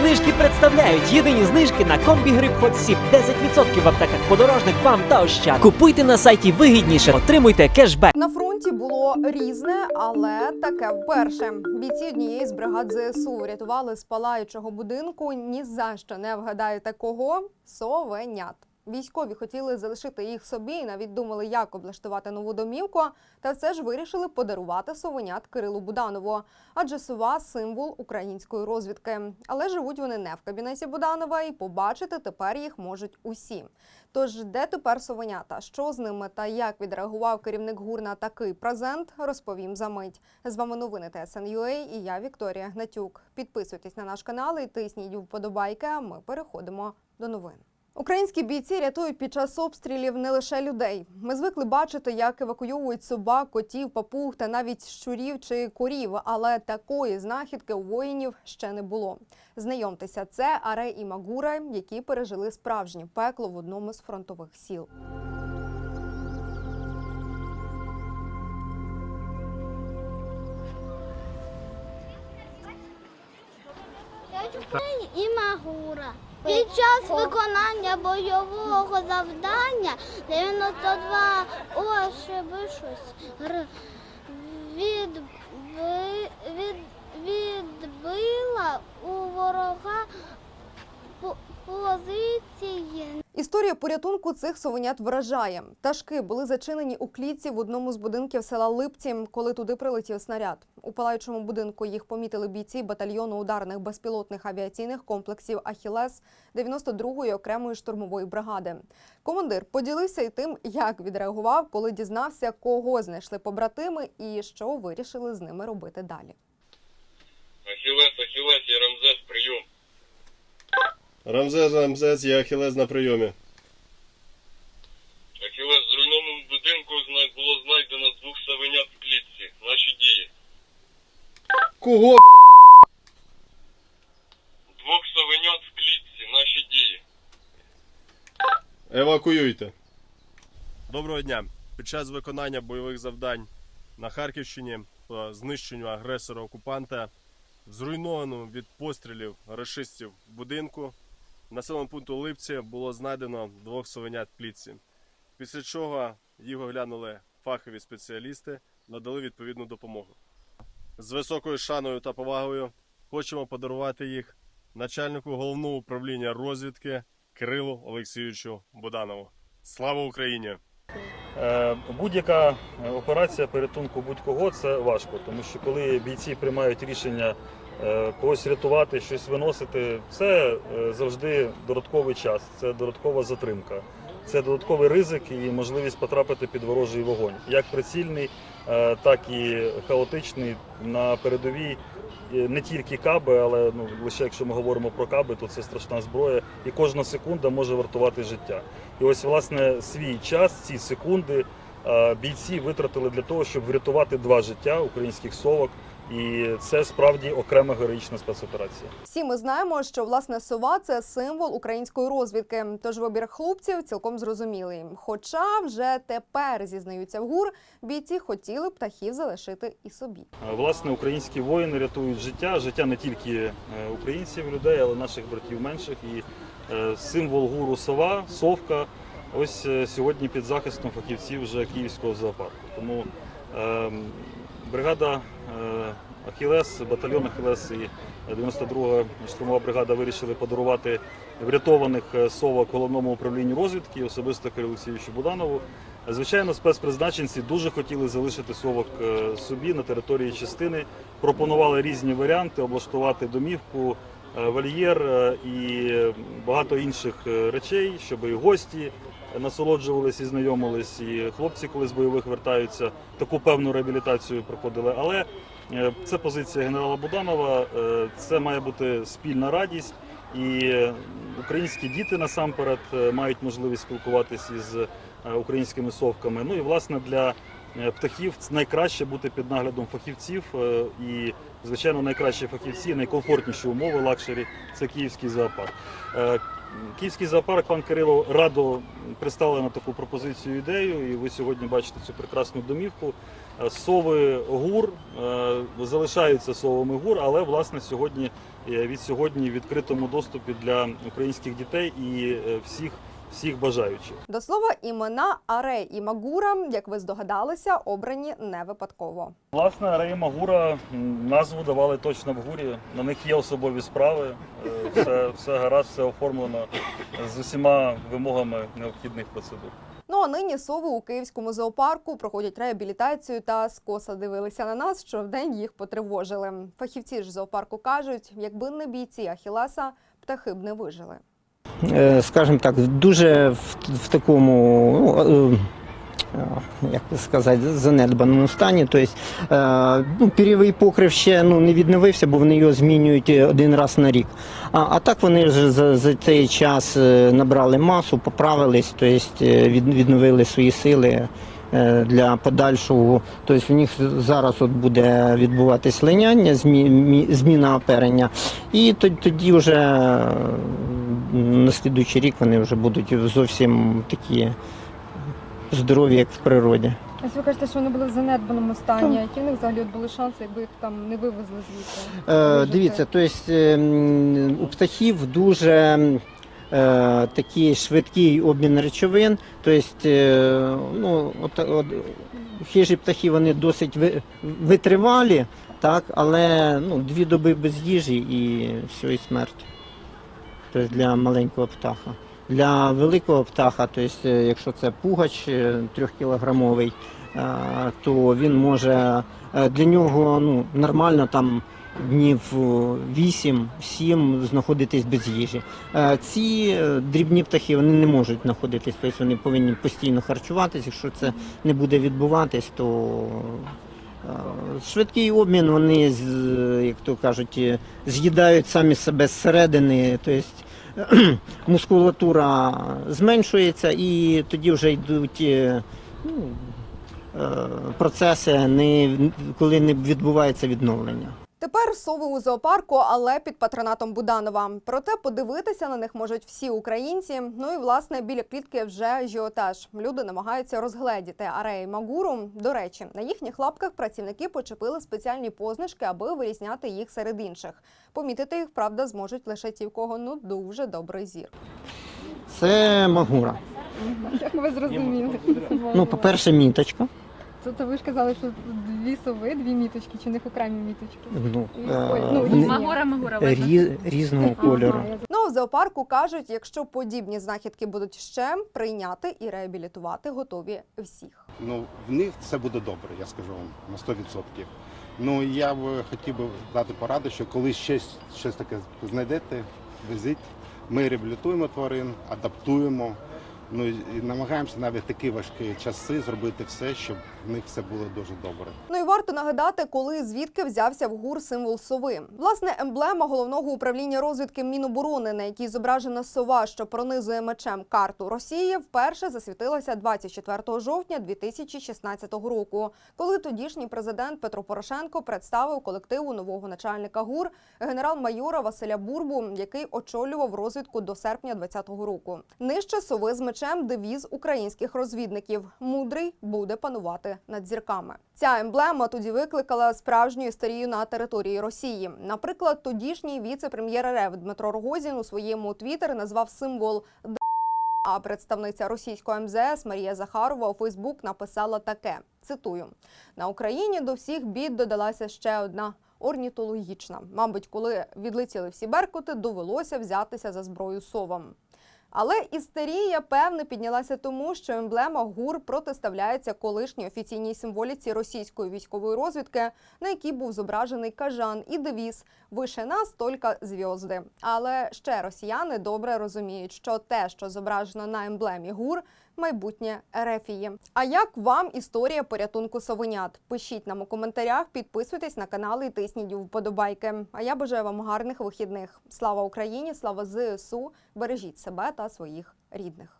знижки представляють єдині знижки на комбі гриб Hot Сіп. 10% в аптеках подорожник, вам та ощад. Купуйте на сайті вигідніше, отримуйте кешбек. На фронті було різне, але таке вперше. Бійці однієї з бригад ЗСУ врятували з палаючого будинку. Ні за що не вгадаєте кого совенят. Військові хотіли залишити їх собі і навіть думали, як облаштувати нову домівку, та все ж вирішили подарувати совенят Кирилу Буданову. Адже сова символ української розвідки. Але живуть вони не в кабінеті Буданова, і побачити тепер їх можуть усі. Тож, де тепер совенята? Що з ними та як відреагував керівник ГУР на такий презент, розповім за мить. З вами новини ТСН.UA і я Вікторія Гнатюк. Підписуйтесь на наш канал і тисніть вподобайки. А ми переходимо до новин. Українські бійці рятують під час обстрілів не лише людей. Ми звикли бачити, як евакуйовують собак, котів, папуг та навіть щурів чи корів. Але такої знахідки у воїнів ще не було. Знайомтеся, це Аре і Магура, які пережили справжнє пекло в одному з фронтових сіл. І Магура. Під час виконання бойового завдання 92 ошибишусь гр- відби, від, відбила у ворога позиції Історія порятунку цих совенят вражає. Пташки були зачинені у клітці в одному з будинків села Липці, коли туди прилетів снаряд. У палаючому будинку їх помітили бійці батальйону ударних безпілотних авіаційних комплексів Ахілес 92-ї окремої штурмової бригади. Командир поділився і тим, як відреагував, коли дізнався, кого знайшли побратими і що вирішили з ними робити далі. Ахілес, Ахілес, я Рамзес, прийом. Рамзес, Рамзес, я Ахілес на прийомі. Ахілес, в зруйнованому будинку було знайдено двох савенят в клітці. Наші дії. Кого? Двох савенят в клітці. Наші дії. Евакуюйте. Доброго дня. Під час виконання бойових завдань на Харківщині по знищенню агресора-окупанта в зруйнованому від пострілів рашистів будинку населеному пункту Липці було знайдено двох совенят в клітці. Після чого їх оглянули фахові спеціалісти, надали відповідну допомогу. З високою шаною та повагою хочемо подарувати їх начальнику головного управління розвідки Кирилу Олексійовичу Буданову. Слава Україні! Е, Будь-яка е, операція порятунку будь-кого це важко, тому що коли бійці приймають рішення когось рятувати, щось виносити, це е, завжди додатковий час, це додаткова затримка, це додатковий ризик і можливість потрапити під ворожий вогонь, як прицільний, е, так і хаотичний на передовій. е, Не тільки каби, але ну лише якщо ми говоримо про каби, то це страшна зброя, і кожна секунда може вартувати життя. І ось власне свій час, ці секунди е, бійці витратили для того, щоб врятувати два життя українських совок. І це справді окрема героїчна спецоперація. Всі ми знаємо, що власне сова це символ української розвідки. Тож вибір хлопців цілком зрозумілий. Хоча вже тепер зізнаються в гур, бійці хотіли птахів залишити і собі. Е, Власне, українські воїни рятують життя, життя не тільки е, українців, людей, але наших братів менших. І е, символ гуру сова, совка. Ось сьогодні під захистом фахівців вже київського зоопарку. Тому е, бригада е, Ахілес, батальйон Ахілес і 92-га штурмова бригада вирішили подарувати врятованих е, совок головному управлінню розвідки, особисто Кирилу Олексійовичу Буданову. Звичайно, спецпризначенці дуже хотіли залишити совок е, собі на території частини. Пропонували різні варіанти облаштувати домівку, е, вольєр е, і багато інших е, речей, щоб і гості насолоджувалися і знайомились, і хлопці, коли з бойових вертаються, таку певну реабілітацію проходили. Але е, це позиція генерала Буданова. е, Це має бути спільна радість. І е, українські діти насамперед мають можливість спілкуватися із українськими совками. Ну і власне для птахів найкраще бути під наглядом фахівців. І, звичайно, найкращі фахівці, найкомфортніші умови лакшері це київський зоопарк. Київський зоопарк пан Кирило радо пристали на таку пропозицію ідею, і ви сьогодні бачите цю прекрасну домівку. Е, Сови гур е, залишаються совами гур, але власне сьогодні е, від сьогодні в відкритому доступі для українських дітей і всіх, всіх бажаючих. До слова, імена Аре і Магура, як ви здогадалися, обрані не випадково. Власне, Рей Магура назву давали точно в гурі. На них є особові справи. е, Все, все гаразд, все оформлено з усіма вимогами необхідних процедур. Ну а нині сови у київському зоопарку проходять реабілітацію та скоса дивилися на нас, що вдень їх потривожили. Фахівці ж зоопарку кажуть, якби не бійці Ахілеса, птахи б не вижили. Е, скажімо так, дуже в, в такому, ну, е, е, як сказати, занедбаному стані. Тобто, ну, пірєвий покрив ще ну, не відновився, бо вони його змінюють один раз на рік. А, а так вони ж за, за цей час набрали масу, поправились, тобто від, відновили свої сили. Для подальшого, тобто у них зараз от буде відбуватись линяння, змі- зміна оперення, і тоді, вже на слідуючий рік вони вже будуть зовсім такі здорові, як в природі. Ось ви кажете, що вони були в занедбаному стані. Які в них взагалі от були шанси, якби їх там не вивезли звідти? Е, дивіться, тобто е, у птахів дуже е, такий швидкий обмін речовин. Тобто, е, ну, от, от, хижі птахи вони досить ви- витривалі, так, але ну, дві доби без їжі і все, і смерть. Тобто для маленького птаха. Для великого птаха, тобто, е, якщо це пугач е, трьохкілограмовий, е, то він може для нього ну, нормально там днів 8-7 знаходитись без їжі. Ці дрібні птахи вони не можуть знаходитись, тобто вони повинні постійно харчуватися. Якщо це не буде відбуватись, то швидкий обмін вони, як то кажуть, е, з'їдають самі себе зсередини. Тобто мускулатура зменшується і тоді вже йдуть е, ну, е, процеси, коли не відбувається відновлення. Тепер сови у зоопарку, але під патронатом Буданова. Проте подивитися на них можуть всі українці. Ну і власне біля клітки вже ажіотаж. Люди намагаються розгледіти ареї Магуру. До речі, на їхніх лапках працівники почепили спеціальні позначки, аби вирізняти їх серед інших. Помітити їх, правда, зможуть лише ті, в кого ну дуже добрий зір. Це магура. Як ви зрозуміли? Ну, по-перше, міточка. Тобто ви ж казали, що дві сови, дві міточки, чи в них окремі міточки? Ну, Ой, ну, е, різні. Видно. різ- різного кольору. Ну, в зоопарку кажуть, якщо подібні знахідки будуть ще, прийняти і реабілітувати готові всіх. Ну, в них все буде добре, я скажу вам на 100%. Ну я б хотів би дати пораду, що коли щось, щось таке знайдете, везіть. Ми реабілітуємо тварин, адаптуємо. Ну і намагаємося навіть такі важкі часи зробити все, щоб в них все було дуже добре. Ну і варто нагадати, коли звідки взявся в гур символ сови. Власне, емблема головного управління розвідки Міноборони, на якій зображена сова, що пронизує мечем карту Росії, вперше засвітилася 24 жовтня 2016 року, коли тодішній президент Петро Порошенко представив колективу нового начальника ГУР генерал-майора Василя Бурбу, який очолював розвідку до серпня 2020 року. Нижче сови з мечем девіз українських розвідників: мудрий буде панувати над зірками. Ця емблема тоді викликала справжню історію на території Росії. Наприклад, тодішній віце-прем'єр РФ Дмитро Рогозін у своєму твіттері назвав символ а представниця російського МЗС Марія Захарова у Фейсбук написала таке: цитую: на Україні до всіх бід додалася ще одна. Орнітологічна, мабуть, коли відлетіли всі беркути, довелося взятися за зброю совам. Але істерія, певне, піднялася тому, що емблема ГУР протиставляється колишній офіційній символіці російської військової розвідки, на якій був зображений кажан і девіз «Више нас тільки зв'язди». Але ще росіяни добре розуміють, що те, що зображено на емблемі ГУР, майбутнє Ерефії. А як вам історія порятунку совенят? Пишіть нам у коментарях, підписуйтесь на канал і тисніть вподобайки. А я бажаю вам гарних вихідних. Слава Україні! Слава ЗСУ! Бережіть себе та своїх рідних.